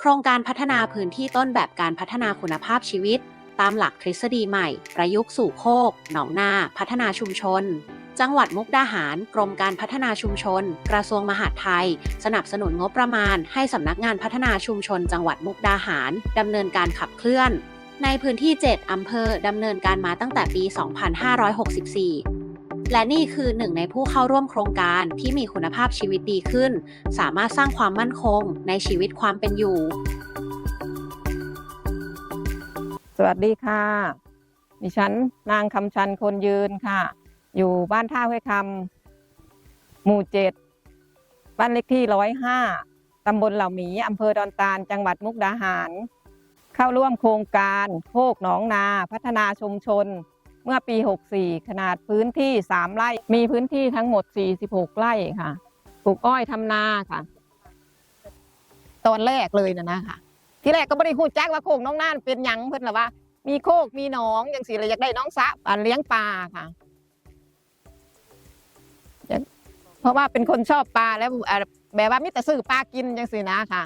โครงการพัฒนาพื้นที่ต้นแบบการพัฒนาคุณภาพชีวิต ตามหลักทฤษฎีใหม่ ประยุกต์สู่โคก หนองนา พัฒนาชุมชน จังหวัดมุกดาหาร กรมการพัฒนาชุมชน กระทรวงมหาดไทย สนับสนุนงบประมาณ ให้สำนักงานพัฒนาชุมชน จังหวัดมุกดาหารดำเนินการขับเคลื่อน ในพื้นที่ 7อำเภอดำเนินการมาตั้งแต่ปี 2564 และนี่คือหนึ่งในผู้เข้าร่วมโครงการที่มีคุณภาพชีวิตดีขึ้น สามารถสร้างความมั่นคงในชีวิตความเป็นอยู่ สวัสดีค่ะ ดิฉันนางคำชันคนยืนค่ะ อยู่บ้านท่าห้วยคำหมู่เจ็ดบ้านเลขที่ร้อยห้าตำบลเหล่าหมีอำเภอดอนตาล จังหวัดมุกดาหาร เข้าร่วมโครงการโคกหนองนา พัฒนาชุมชน มื่อปี 64 ขนาดพื้นที่ 3 ไร่ มีพื้นที่ทั้งหมด 46 ไร่ค่ะ ปลูกอ้อยทำนาค่ะ ตอนแรกเลยนะนะค่ะ ที่แรกก็ไม่ได้พูดจักว่าโคกน้องน่านเป็นหยังเพิ่อนละว่า มีโคกมีหนองอย่างสิเลยอยากได้น้องสะปานเลี้ยงปลาค่ะ เพราะว่าเป็นคนชอบปลาแล้วแบบว่ามิแต่ซื้อปลากินจังสินะค่ะ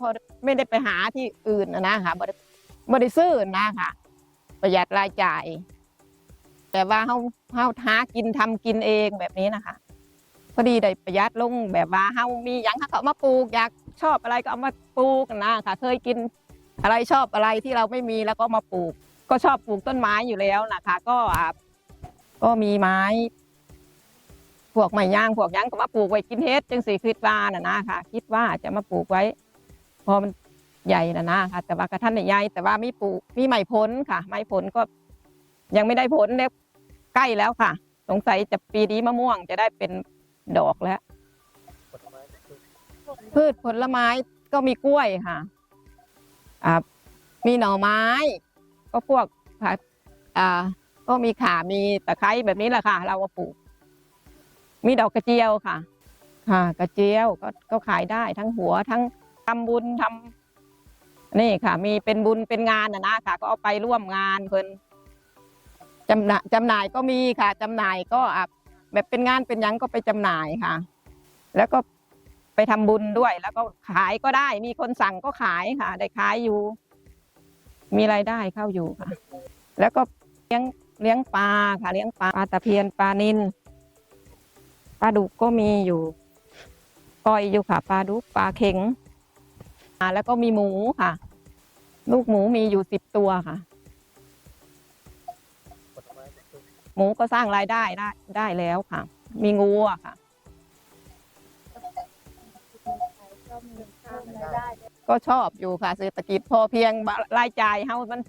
พอไม่ได้ไปหาที่อื่นนะนะคะบ่ได้บ่ได้ซื้อนะค่ะประหยัดรายจ่าย แต่ว่าเฮาเฮาหากินทำกินเองแบบนี้นะคะพอดีได้ประหยัดลงแบบว่าเฮามีหยังเขาก็เอามาปลูกอยากชอบอะไรก็เอามาปลูกนะค่ะ เคยกินอะไรชอบอะไรที่เราไม่มีแล้วก็มาปลูก ก็ชอบปลูกต้นไม้อยู่แล้วนะคะ ก็อะก็มีไม้ พวกไม้ย่างพวกหยังก็มาปลูกไว้กินเฮ็ดจังสี่คิดว่าน่ะนะค่ะ คิดว่าจะมาปลูกไว้ พอมันใหญ่นะนะค่ะแต่ว่ากระท่านใหญ่แต่ว่ามีปลูกมีไม้ผลค่ะ ไม้ผลก็ยังไม่ได้ผลเล็ก ใกล้แล้วค่ะ สงสัยจะปีนี้มะม่วงจะได้เป็นดอกแล้ว พืชผลไม้ก็มีกล้วยค่ะอ่ามีหน่อไม้ ก็พวกผักอ่าก็มีข่ามีตะไคร้แบบนี้แหละค่ะ เราก็ปลูก มีดอกกระเจียวค่ะ ค่ะ กระเจียวก็ก็ขายได้ทั้งหัวทั้งทำบุญทำนี่ค่ะ มีเป็นบุญเป็นงานนะนะค่ะ ก็เอาไปร่วมงานเพิ่น จำหน่ายจำหน่ายก็มีค่ะจำหน่ายก็อะแบบเป็นงานเป็นหยังก็ไปจำหน่ายค่ะ แล้วก็ไปทำบุญด้วย แล้วก็ขายก็ได้ มีคนสั่งก็ขายค่ะ ได้ขายอยู่ มีรายได้เข้าอยู่ค่ะ แล้วก็เลี้ยงเลี้ยงปลาค่ะ เลี้ยงปลาปลาตะเพียนปลานินปลาดุกก็มีอยู่ปล่อยอยู่ค่ะ ปลาดุกปลาเข็งอ่าแล้วก็มีหมูค่ะ ลูกหมูมีอยู่สิบตัวค่ะ หมูก็สร้างรายได้ได้ได้แล้วค่ะ มีงูอะค่ะ ก็ชอบอยู่ค่ะเศรษฐกิจพอเพียงบรายจ่ายเฮามัน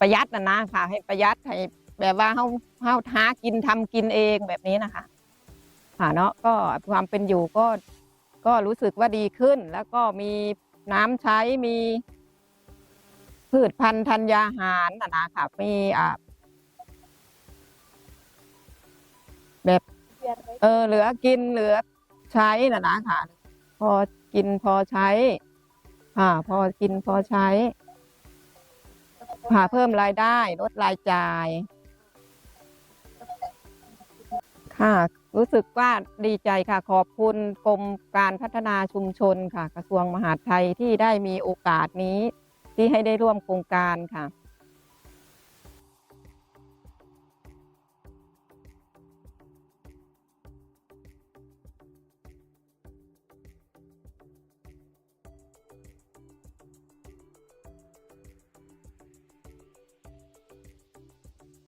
ประหยัดนะนะค่ะ ให้ประหยัดให้แบบว่าเฮาเฮาหากินทำกินเองแบบนี้นะคะ ค่ะเนาะก็ความเป็นอยู่ก็ก็รู้สึกว่าดีขึ้น แล้วก็มีน้ำใช้มี พืชพันธุ์ธัญญาหารนะนะค่ะมีอ่า แบบเออเหลือกินเหลือใช้นะนะค่ะ พอกินพอใช้ค่ะพอกินพอใช้ค่ะเพิ่มรายได้ลดรายจ่าย ค่ะ รู้สึกว่าดีใจค่ะ ขอบคุณกรมการพัฒนาชุมชนค่ะ กระทรวงมหาดไทยที่ได้มีโอกาสนี้ ที่ให้ได้ร่วมโครงการค่ะ